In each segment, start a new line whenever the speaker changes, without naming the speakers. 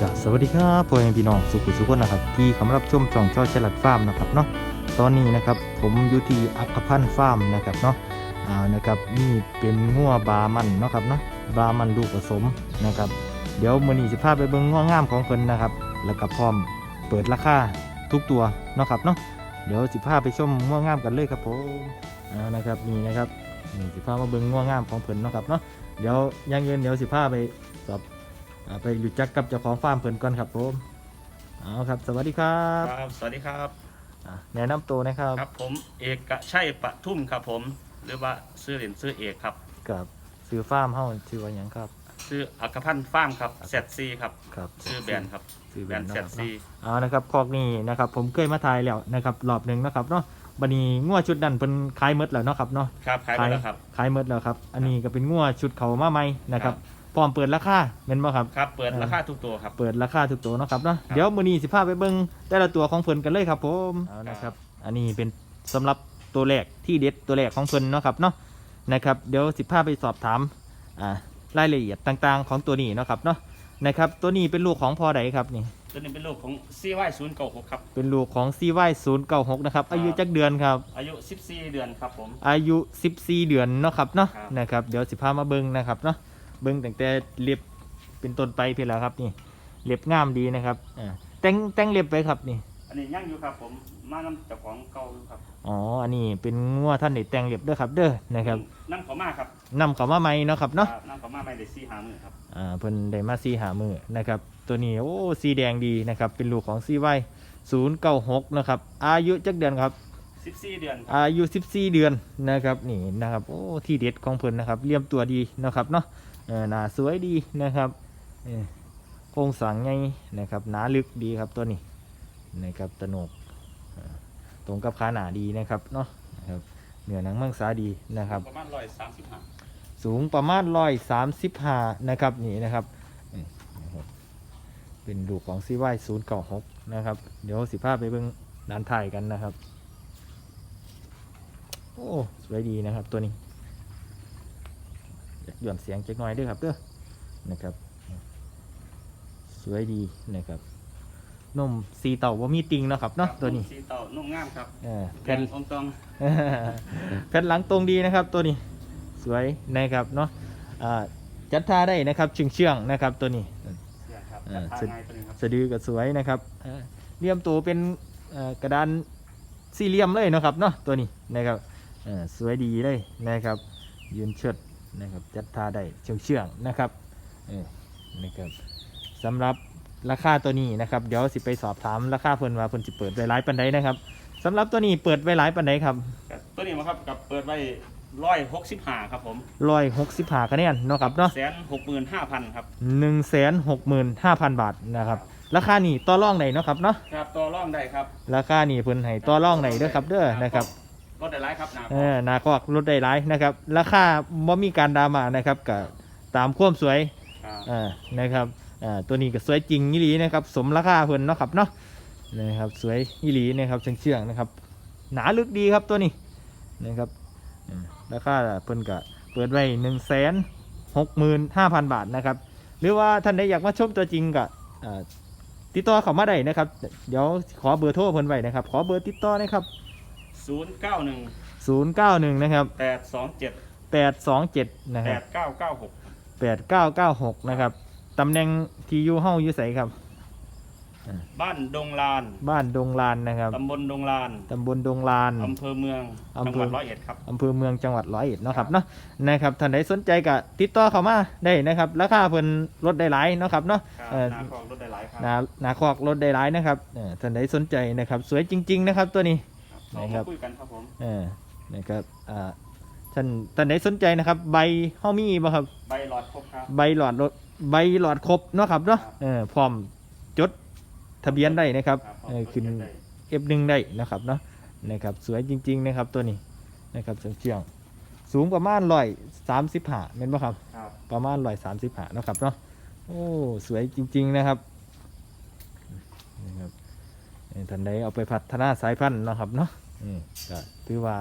กสวัสดีครับพ่อแม่พี่น้องสุขุสุขนะครับ ที่เข้ารับชมช่องช่อฉลัดฟาร์มนะครับเนาะตอนนี้นะครับผมอยู่ที่อัคพันธ์ฟาร์มนะครับเนาะอ่านะครับนี่เป็นงัวบามันเนาะครับเนาะบามันลูกผสมนะครับ เดี๋ยวมื้อนี้สิพาไปเบิ่งงัวงามของเพิ่นนะครับ แล้วก็พร้อมเปิดราคาทุกตัวเนาะครับเนาะเดี๋ยวสิพาไปชมงัวงามกันเลยครับผมเอานะครับนี่นะครับนี่สิพามาเบิ่งงัวงามของเพิ่นเนาะครับเนาะเดี๋ยวยังเงินเดี๋ยวสิพาไปสอบ ไปรู้จักกับเจ้าของฟาร์มเพิ่นก่อนครับผมเอาครับ สวัสดีครับ
ครับ สวัสดีครับ
อ่าแนะนำตัวนะครับ
ครับผมเอกชัยปทุมครับผม หรือว่าซื้อเหรียญซื้อเอกครับ
กับซื้อฟาร์มเฮาชื่อว่าหยังครับ
ซื้ออัครพันธ์ฟาร์มครับแซดซีครับ
ครับ
ซื้อแบรนด์ครับ
ซื้อแบ
แบ
ร
ร
น
น
ด์
ด์
เนาะ
แซ
ครับ
ดซี
เอานะครับคอกนี้นะครับ ผมเคยมาถ่ายแล้วนะครับรอบหนึ่งนะครับเนาะบัดนี้งัวชุดนั้นเพิ่นขายหมดแล้วเนาะครับเนาะ
ครับขายไปแล้วครับ
ขายหมดแล้วครับ อันนี้ก็เป็นงัวชุดเขามาใหม่นะครับ พร้อมเปิดราคาแม่นบ่ครับ
ครับ เปิดราคาทุกตัวครับ
เปิดราคาทุกตัวเนาะครับเนาะ
ครับ
เดี๋ยวมื้อนี้สิพาไปเบิ่งแต่ละตัวของเพิ่นกันเลยครับผมเอานะครับ อันนี้เป็นสำหรับตัวแรกที่เด็ดตัวแรกของเพิ่นเนาะครับเนาะ นะครับ เดี๋ยวสิพาไปสอบถามอ่ารายละเอียดต่างๆ ของตัวนี้เนาะครับเนาะ นะครับ ตัวนี้เป็นลูกของพอใดครับนี่
ตัวนี้เป็นลูกของ CY 0 9 6 ครับ
เป็นลูกของ CY 0 9 6 นะครับ อายุจักเดือนครับ
อายุ 14 เดือนครับผม
อายุ 14 เดือนเนาะครับเนาะ
ครับ
นะครับ เดี๋ยวสิพามาเบิ่งนะครับเนาะ เบิ่งตั้งแต่เล็บเป็นต้นไปเพียงแล้วครับนี่เล็บงามดีนะครับอ่าแต่งแต่งเล็บไปครับนี่
อันนี้ย่างอยู่ครับผมมานำเจ้าของเก่าอยู่ครับ
อ๋อ อันนี้เป็นงัวท่านเด็ดแต่งเล็บเด้อครับ เด้อนะครับ
นั่งเขามาครับ
นำเข้ามาใหม่เนาะครับเนาะ
ครับนั่งเขามาไม่ได้ซี่หามือครับ
อ่าเพิ่นได้มาซีหามือนะครับ ตัวนี้โอ้สีแดงดีนะครับ เป็นลูกของซีไวศูนย์เก้าหกนะครับ อายุจักเดือนครับ
14เดือนครับ
อายุ 14 เดือนนะครับนี่นะครับโอ้ที่เด็ดของเพิ่นนะครับเลี่ยมตัวดีนะครับเนาะ เออหน้าสวยดีนะครับเออโครงสร้างไงนะครับหนาลึกดีครับตัวนี้นะครับตะโหนกเอ่อตรงกับขาหนาดีนะครับเนาะนะครับเนื้อหนังมังสาดีนะครับ
ประมาณ135
สูงประมาณร้อยสามสิบห้านะครับนี่นะครับนี่นะครับเป็นลูกของซีไวศูนย์เก้าหกนะครับ เดี๋ยวสิภาพไปเบิ่งด้านท้ายกันนะครับ โอ้สวยดีนะครับตัวนี้อยาก หย่อนเสียงจักหน่อยด้วยครับเด้อนะครับ สวยดีนะครับนมสีเต่าว่ามีติงเนาะครับเนาะตัวนี้
สีเต่านุ่มงามครับแผ่นองตรง
แผ่นหลังตรงดีนะครับ ตัวนี้สวยนะครับเนาะจัดท่าได้นะครับเชื่องเชื่องนะครับตัวนี้
เนี่ยครับ
อ่า
จัด
สะดือก็สวยนะครับเลี่ยมตัวเป็นกระดานสี่เหลี่ยมเลยนะครับเนาะตัวนี้นะครับสวยดีเลยนะครับยืนเชิด นะครับจัดท่าได้เชื่องเชื่องๆนะครับเออนะครับสำหรับราคาตัวนี้นะครับเดี๋ยวสิไปสอบถามราคาเพิ่นว่าเพิ่นสิเปิดไว้หลายปันใดนะครับสำหรับตัวนี้เปิดไว้หลายปันใดครับ
ครับตัวนี้มาครับกับเปิดไว้ร้อยหกสิบห้าครับผม
ร้อยหกสิบห้าคะแนนเนาะครับเนาะ
แสนหกหมื่นห้าพันครับ
หนึ่งแสนหกหมื่นห้าพันบาทนะครับราคานี่ต่อร่องไหนเนาะครับเนาะ
ครับตัวร่องได้ครับ
ราคานี่เพิ่นให้ต่อร่องไหนเด้อครับเด้อนะครับ
รถได้ไรครับหนา
เออนาคอกลดได้หลายนะครับ ราคาบ่มีการดราม่านะครับกับตามความสวย
ครับ
อ่านะครับอ่าตัวนี้ก็สวยจริงยี่หลีนะครับ สมราคาเพิ่นเนาะครับเนาะนะครับสวยยี่หลีนะครับเชื่องๆนะครับ หนาลึกดีครับตัวนี้นะครับอืมราคาเพิ่นก็เปิดไว้หนึ่งแสนหกหมื่นห้าพันบาทนะครับ หรือว่าท่านใดอยากมาชมตัวจริงก็อ่าติดต่อเขามาได้นะครับ เดี๋ยวขอเบอร์โทรเพิ่นไว้นะครับ ขอเบอร์ติดต่อนะครับ
ศูนย์เก้าหนึ่ง
091 นะครับ
แปดสองเจ็ด
827 นะค
แป
รับ
ดเก้าเก้าหก
8996 นะครับ ตำแหน่งที่อยู่เฮาอยู่ไสครับ
บ้านดงลาน
บ้านดงลานนะครับ
ตำบลดงลาน
ตำบลดงลาน
อำเภอเมือง
อำ
จัง
เภ
ห
อ
วัดร้อยเอ็ดครับ
อำเภอเมืองจังหวัดร้อยเอ็ดเนาะครับเนาะนะครับท่านใดสนใจก็ติดต่อเข้ามาได้นะครับ ราคาเพิ่นลดได้หลายเนาะครับเนาะ
ครับ
เอ่อ
นาคลองรถได้หลายครับ
หนาหนาคอกลดได้หลายนะครับเอ่อท่านใดสนใจนะครับ สวยจริง ๆ นะครับตัวนี้
ครับ
นะครับ
มาคุยกันครับผม
เออนะครับอ่าท่านท่านใดสนใจนะครับ ใบเฮามีบ่ครับ
ใบหลอดครบครับ
ใบหลอดรถใบหลอดครบเนาะครับเนาะ
ครับ
เออพร้อมจดทะเบียนได้นะครับ
ครับ
เออ
ผม
ขึ้น
รถได้
เอฟหนึ่งได้นะครับเนาะนะครับสวยจริง ๆ นะครับตัวนี้นะครับเชียงๆสูงประมาณร้อยสามสิบห้าเม็นป่ะครับ
ครับ
ประมาณร้อยสามสิบห้านาะครับเนาะโอ้สวยจริง ๆ นะครับนะครับเอ่อ ท่านใดเอาไปพัฒนาสายพันธุ์เนาะครับเนาะอืมก็ถือว่า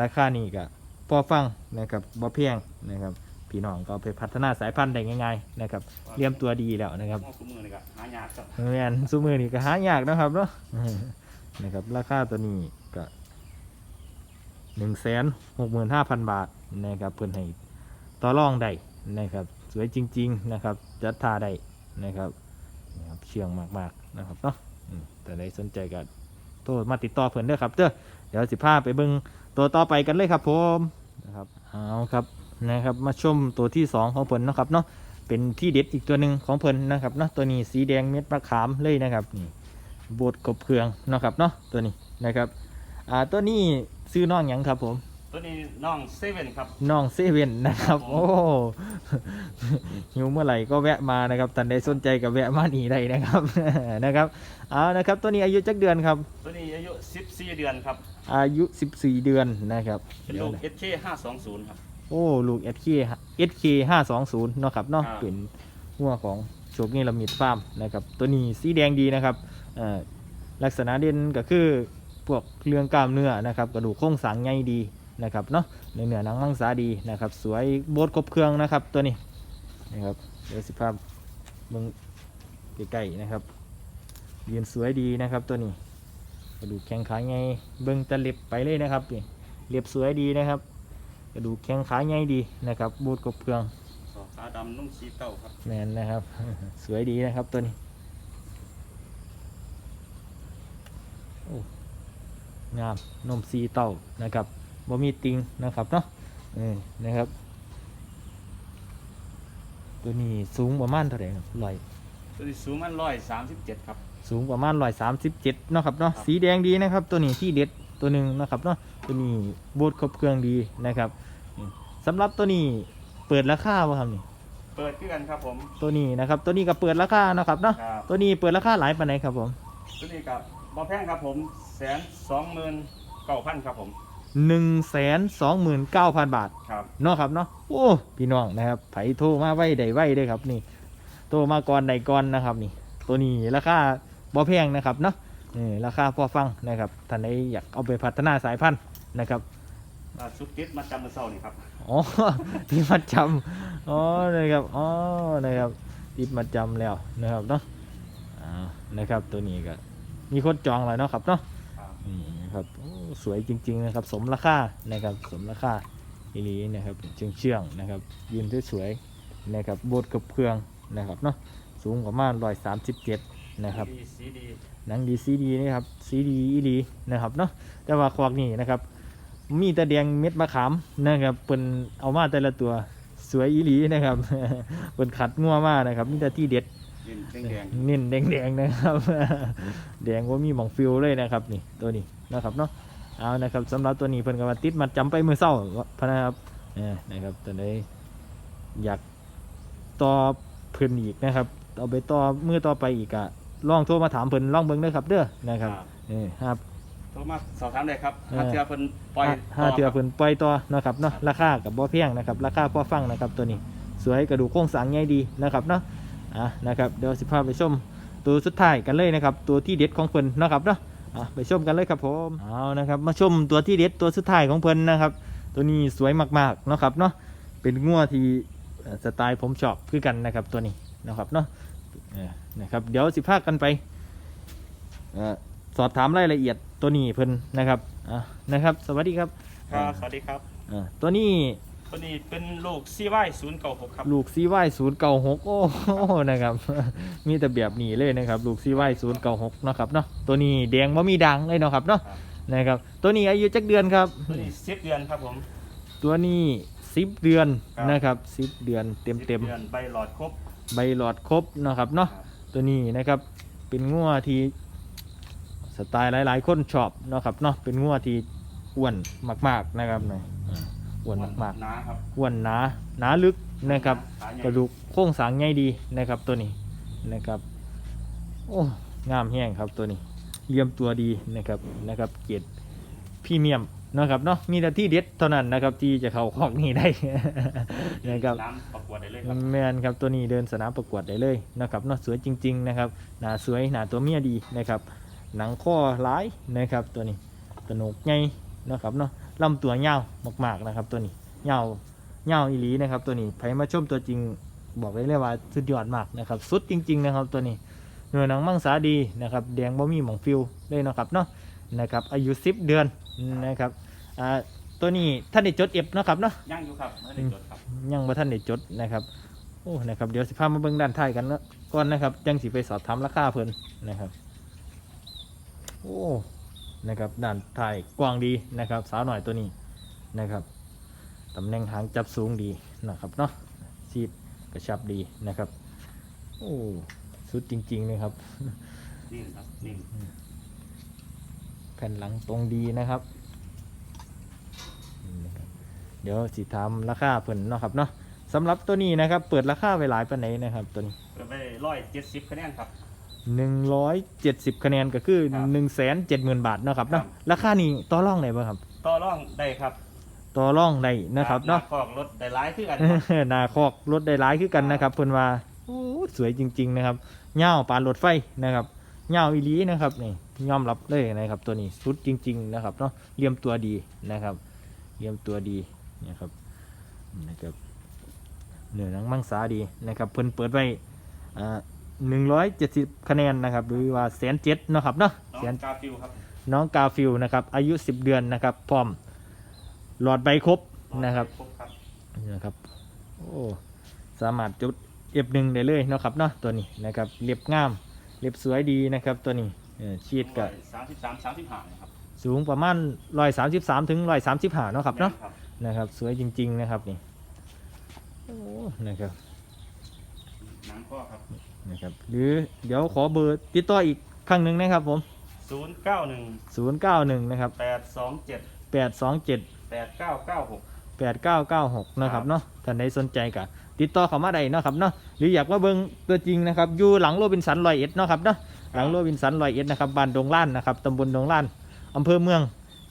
ราคานี่ก็พอฟังนะครับบ่เพียงนะครับพี่น้องก็เอาไปพัฒนาสายพันธุ์ได้ง่ายๆนะครับเลี้ยมตัวดีแล้วนะครับ
หม้อคุ้มมือในนี่ก็หายากครับ
แม่นซุมือนี่ก็หายากนะครับเนาะ นะครับ ราคาตัวนี้ก็หนึ่งแสนหกหมื่นห้าพันบาทนะครับเพื่อนให้ต่อรองได้นะครับ สวยจริง ๆ นะครับ จัดทาได้นะครับนะครับ เชื่องมาก ๆ นะครับเนาะอืม แต่ใดสนใจก็โทรมาติดต่อเพื่อนเด้อครับเด้อเดี๋ยวสิพาไปเบิ่งตัวต่อไปกันเลยครับผมนะครับเอาครับนะครับมาชมตัวที่สองของเพิ่นนะครับเนาะเป็นที่เด็ดอีกตัวหนึ่งของเพิ่นนะครับเนาะตัวนี้สีแดงเม็ดมะขามเลยนะครับนี่บดกบเครืองนะครับเนาะตัวนี้นะครับอ่าตัวนี้ซื้อน้องหยังครับผม
ตัวนี้น้องเซเว่นครับ
น้องเซเว่นนะครับ
ครับผม
โอ้หิวเมื่อไหร่ก็แวะมานะครับท่านใดสนใจก็แวะมานี่ได้นะครับ นะครับ เอานะครับ ตัวนี้อายุจักเดือนครับ
ตัวนี้อายุ 14 เดือนครับ
อายุ 14 เดือนนะครับ
เป็นลูก SK 520 ครับ
โอ้ลูก SK SK 520เนาะครับเนาะ
ครับ
เป็นหัวของโชคนี่ละมิดฟาร์มนะครับ ตัวนี้สีแดงดีนะครับเอ่อลักษณะเด่นก็คือพวกเรื่องกล้ามเนื้อนะครับ กระดูกโครงสร้างใหญ่ดี นะครับเนาะเนื้อเนื้อหนังมังสาดีนะครับ สวยโบดครบเครื่องนะครับตัวนี้นะครับเดี๋ยวสิภาพมึงใกล้ๆนะครับยืนสวยดีนะครับตัวนี้กระดูกแข้งขาใหญ่เบิ้งแตะเล็บไปเลยนะครับนี่เล็บสวยดีนะครับ กระดูกแข้งขาใหญ่ดีนะครับบูดกบเครื่อง
สอขาดำนุ่มสีเต้าครับ
แมนนะครับ สวยดีนะครับตัวนี้โอ้งามนมซีเต้านะครับ บ่มีติงนะครับเนาะเออนะครับ ตัวนี้สูงประมาณเท่าไหร่ครับร้อย
ตัวนี้สูงมัน137ครับ
สูงประมาณร้อยสามสิบเจ็ดเนาะครับเนาะ
ครับ
สีแดงดีนะครับ ตัวนี้ที่เด็ดตัวหนึ่งนะครับเนาะตัวนี้บูดครบเครื่องดีนะครับอืมสำหรับตัวนี้เปิดราคาบ่ครับนี่
เปิดคือกันครับผม
ตัวนี้นะครับ ตัวนี้ก็เปิดราคานะครับเนาะ
ครับ
ตัวนี้เปิดราคาหลายปานไหนครับผม
ตัวนี้กับ่แพงครับผมแสนสองหมื่นเก้าพันครับผม
หนึ่งแสนสองหมื่นเก้าพันบาท
ครับ
เนาะครับเนาะโอ้พี่น้องนะครับไผโทรมาไว้ใดไว้เด้อครับนี่โทรมาก่อนใดก่อนนะครับ นี่ ตัวนี้ราคาบ่แพงนะครับเนาะนี่ราคาพอฟังนะครับท่านใดอยากเอาไปพัฒนาสายพันธุ์นะครับ
ล่าสุดติดมาจำมาเศร้านี่ครับ
อ๋อ ที่มัดจำอ๋อนะครับอ๋อนะครับติดมัดจำแล้วนะครับเนาะอ่านะครับตัวนี้ก็มีคนจองแล้วเนาะครับเนาะ
ครับ
นี่นะครับโอ้ สวยจริง ๆ นะครับ สมราคานะครับสมราคาอีหลีนะครับเชื่องเชื่องๆนะครับยืนสวยๆนะครับโบดกับเครื่องนะครับเนาะสูงประมาณร้อยสามสิบเจ็ดนะครับ
ดีสีดี
หนังดีซีดีนะครับซีดีอีหลีนะครับเนาะแต่ว่าควักนี่นะครับ มีแต่แดงเม็ดมะขามนะครับเป็นเอามาแต่ละตัวสวยอีหลีนะครับเป็นขัดงัวมากนะครับมีแต่ที่เด็ด
ดินแดง
เน้นแดงๆนะครับ แดงว่ามีหมองฟิวเลยนะครับ นี่ตัวนี้นะครับเนาะ เอานะครับสำหรับตัวนี้เพิ่นก็มาติดมัดจำไปมือเศร้าพะนะครับเออนะครับตัวนี้อยากต่อเพิ่นอีกนะครับเอาไปต่อมือต่อไปอีกอะลองโทรมาถามเพิ่นลองเบิ่งเด้อครับเด้อนะ
ๆ
ครับเออครับ
โทรมาสอบถามได้ครับ
เออ
ถ้าเจอเพิ่นปล่อย
ห้าเทือเพิ่นปล่อยต่อนะครับเนาะราคากับบ่แพงนะครับราคาพอฟังนะครับตัวนี้สวยกระดูกโครงสร้างใหญ่ดีนะครับเนาะอะนะครับเดี๋ยวสิพาไปชมตัวสุดท้ายกันเลยนะครับ ตัวที่เด็ดของเพิ่นนะครับเนาะ อะไปชมกันเลยครับผมเอานะครับมาชมตัวที่เด็ดตัวสุดท้ายของเพิ่นนะครับ ตัวนี้สวยมากๆเนาะครับเนาะเป็นงัวที่เอ่อสไตล์ผมชอบคือกันนะครับตัวนี้นะครับเนาะเออนะครับเดี๋ยวสิพากันไปเอ่อสอบถามรายละเอียดตัวนี้เพิ่นนะครับอะนะครับ สวัสดีครับ
ครับสวัสดีครับ
อ่าตัวนี้
ตัวนี้เป็นลูกซีไว้ศูนย์เก้าหกครับ
ลูกซีไวศูนย์เก้าหกโอ้โหนะครับ มีแต่แบบนี้เลยนะครับลูกซีไวศูนย์เก้าหกนาะครับเนาะตัวนี้แดงว่ามีดังเลยเนาะครับเนาะ
ครับ
นะครับ ตัวนี้อายุจักเดือนครับ
ตัวนี้สิบเดือนครับผม
ตัวนี้สิบเดือน
ครับ
นะครับสิบเดือนเต็มเต็ม
10เดือนใบหลอดครบ
ๆใบหลอดครบเนาะครับเนาะ
ครับ
ตัวนี้นะครับเป็นงัวที่สไตล์หลาย ๆ คนชอบเนาะครับเนาะเป็นงัวที่อ้วนมาก ๆนะครับเนี่ยอ่า อ้วนมากๆ
หนาครับ
อ้วนหนาหนาลึกนะครับ
ขาใหญ่
กระดูกโครงสร้างใหญ่ดีนะครับตัวนี้นะครับ โอ้งามแห้งครับตัวนี้เยี่ยมตัวดีนะครับนะครับเกียรติพรีเมียมนะครับเนาะมีแต่ที่เด็ดเท่านั้นนะครับที่จะเข้าคอกนี้ได้ นะครับ
น้ำประกวดได้เลยครับ
แมนครับตัวนี้เดินสนามประกวดได้เลยนะครับเนาะสวยจริง ๆ นะครับหนาสวยหนาตัวเมียดีนะครับ หนังข้อร้ายนะครับตัวนี้ตนกไงนะครับเนาะ ลำตัวยาวมาก ๆนะครับ ตัวนี้ยาวยาวอีหลีนะครับ ตัวนี้ไผมาชมตัวจริงบอกได้เลยว่าสุดยอดมากนะครับสุดจริง ๆ นะครับ ตัวนี้เนื้อหนังมังสาดีนะครับแดงบ่มีหมองฟิวเลยเนาะครับเนาะนะครับอายุ10เดือนนะครับอ่าตัวนี้ท่านได้จดเอฟนาะครับเนาะ
ยังอยู่ครับไม่ได้จดครับ
ยังบ่ท่านได้จดนะครับโอ้นะครับเดี๋ยวสิพามาเบิ่งด้านท้ายกันนะก่อนนะครับจังสิไปสอบถามราคาเพิ่นนะครับ โอ้ นะครับด้านท้ายกว้างดีนะครับ สาวหน่อยตัวนี้นะครับตำแหน่งหางจับสูงดีนะครับเนาะซีดกระชับดีนะครับโอ้สุดจริงๆเลยครับ
นิ่งครับนิ่ง
แผ่นหลังตรงดีนะครับนี่นะครับเดี๋ยวสิถามราคาเพิ่นเนาะครับเนาะสำหรับตัวนี้นะครับ เปิดราคาไว้หลายปานไหนนะครับตัวนี้
เปิดไปร้อยเจ็ดสิบคะแนนครับ
170 คะแนนก็คือ
ครับ
170,000 บาทเนาะครับเนาะ
ครับ
ราคานี้ต่อรองได้บ่ครับ
ต่อร่องได้ครับ
ต่อรองได้นะครับเนาะ
หคอกรถได้ร้ายขึ้นกันครับ
หนาคอกรถได้หลายคือกันนะครับเพิ่นว่าโอ้สวยจริง ๆ นะครับเง่าวปานรถไฟนะครับเง่าวอีหลีนะครับนี่ยอมรับเลยนะครับตัวนี้สุดจริง ๆ นะครับเนาะเลี่ยมตัวดีนะครับเลี่ยมตัวดีนะครับนะครับเนื้อหนังมังสาดีนะครับเพิ่นเปิดไว้อ่า หนึ่งร้อยเจ็ดสิบคะแนนนะครับหรือว่าแสนเจ็ดนาะครับเนาะ
น้อง
แสน
กาฟิลครับ
น้องกาฟิลนะครับอายุ10เดือนนะครับพร้อมหลอดใบครบนะครับ
ครบครับ
นี่นะครับ โอ้ สามารถจุดเอฟหนึ่งได้เลยเนาะครับเนาะตัวนี้นะครับ เรียบงาม เรียบสวยดีนะครับตัวนี้เออชีดกับ
สามสิบสามสามสิบห้านะครับ
สูงประมาณร้อยสามสิบสามถึงร้อยสามสิบห้าเนาะครับเนาะ
แม่ครับ
นะครับ สวยจริง ๆ นะครับนี่ โอ้ นะครับ
หนังข้อครับ
นะครับ หรือเดี๋ยวขอเบอร์ติดต่ออีกครั้งหนึ่งนะครับผม
ศูนย์เก้าหนึ่ง
ศูนย์เก้าหนึ่งนะครับ
แปดสองเจ็ด
แปดสองเจ็ด
แปดเก้าเก้าหก
8996 นะครับเนาะท่านใดสนใจก็ติดต่อเข้ามาได้เนาะครับเนาะหรืออยากมาเบิ่งตัวจริงนะครับอยู่หลังโรบินสันลอยเอ็ดเนาะครับเนาะหลังโรบินสันลอยเอ็ดนะครับบ้านดงล้านนะครับตำบลดงล้านอำเภอเมือง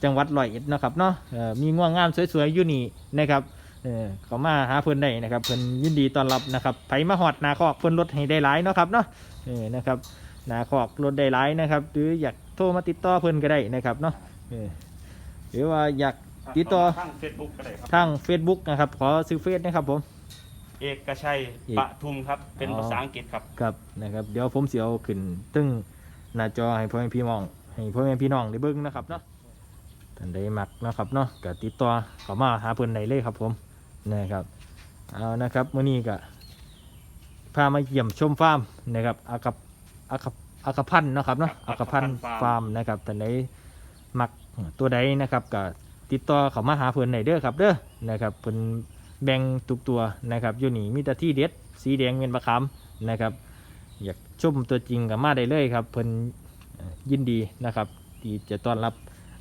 จังหวัดลอยเอ็ดเนาะครับเนาะเอ่อมีง่วงงามสวยๆอยู่นี่นะครับ เออเขามาหาเพิ่นได้นะครับเพิ่นยินดีต้อนรับนะครับไผมาฮอดนาคอกเพิ่นลดให้ได้หลายเนาะครับเนาะเออนะครับนาคอกลดได้หลายนะครับ หรืออยากโทรมาติดต่อเพิ่นก็ได้นะครับเนาะเออหรือว่าอยากติดต่อ
ทางเฟซบุ๊กก็ได้ครับ
ทาง Facebook นะครับขอซื้อเฟซนะครับผม
เอกชัย
เอก
ปทุมครับเป็น
อ๋อ
ภาษาอังกฤษครับ
ครับนะครับเดี๋ยวผมเสียวขึ้นตึ้งหน้าจอให้พ่อแม่พี่น้องให้พ่อแม่พี่น้องได้เบิ่งนะครับเนาะท่านใดมักนะครับเนาะก็ติดต่อเข้ามาหาเพิ่นได้เลยครับผม นะครับเอานะครับมื้อนี้ก็พามาเยี่ยมชมฟาร์มนะครับอากับอากับอากับพันธ์เนาะครับเนาะอากับพันธ์ฟาร์มนะครับท่านใดมักตัวใดนะครับก็ติดต่อเข้ามาหาเพิ่นได้เด้อครับเด้อนะครับเพิ่นแบ่งทุกตัวนะครับอยู่นี่มีแต่ที่เด็ดสีแดงเงินประคำนะครับ อยากชมตัวจริงกับมาได้เลยครับเพิ่นเอ่อยินดีนะครับ ที่จะต้อนรับ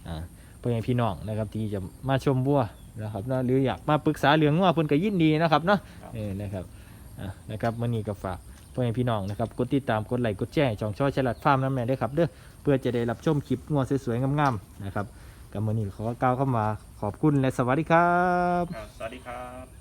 อ่าพ่อแม่พี่น้องนะครับ ที่จะมาชมวัว นะครับเนาะหรืออยากมาปรึกษาเรื่องงัวเพิ่นก็ยินดีนะครับเนาะเออนะครับอะนะครับมื้อนี้ก็ฝากพ่อแม่พี่น้องนะครับกดติดตามกดไลค์กดแชร์ช่องช่อฉลาดฟาร์มน้ำแม่ด้วยครับเด้อเพื่อจะได้รับชมคลิปงัวสวยๆงามๆนะครับกับมื้อนี้ขอกล่าวเข้ามาขอบคุณและสวัสดีครับ
ครับสวัสดีครับ